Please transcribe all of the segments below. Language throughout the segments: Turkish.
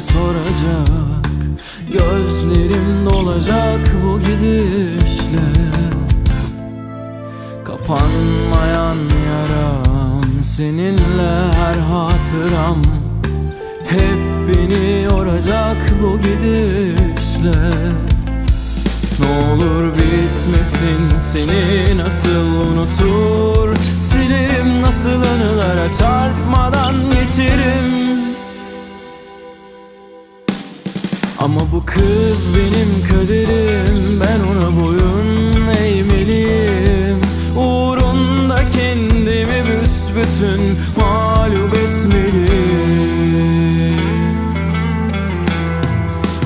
soracak Gözlerim dolacak bu gidişle. Kapanmayan yaram Seninle her hatıram. Hep beni yoracak bu gidişle. Ne olur bitmesin seni nasıl unutur? Silim nasıl anılara çarpmadan geçerim Ama bu kız benim kaderim Ben ona boyun eğmeliyim. Uğrunda kendimi büsbütün mağlup etmeliyim.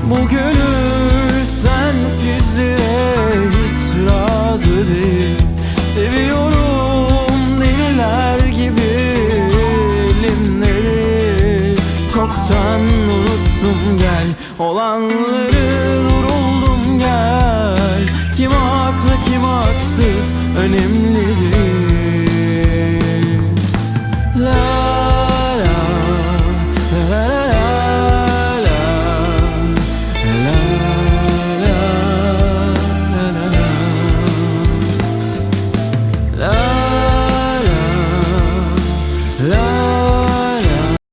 Bu gönül sensizliğe hiç razı değil. Seviyorum deliler gibi elimleri. Çoktan unuttum gel. Olanları duruldum gel. Kim haklı kim haksız? Önemli değil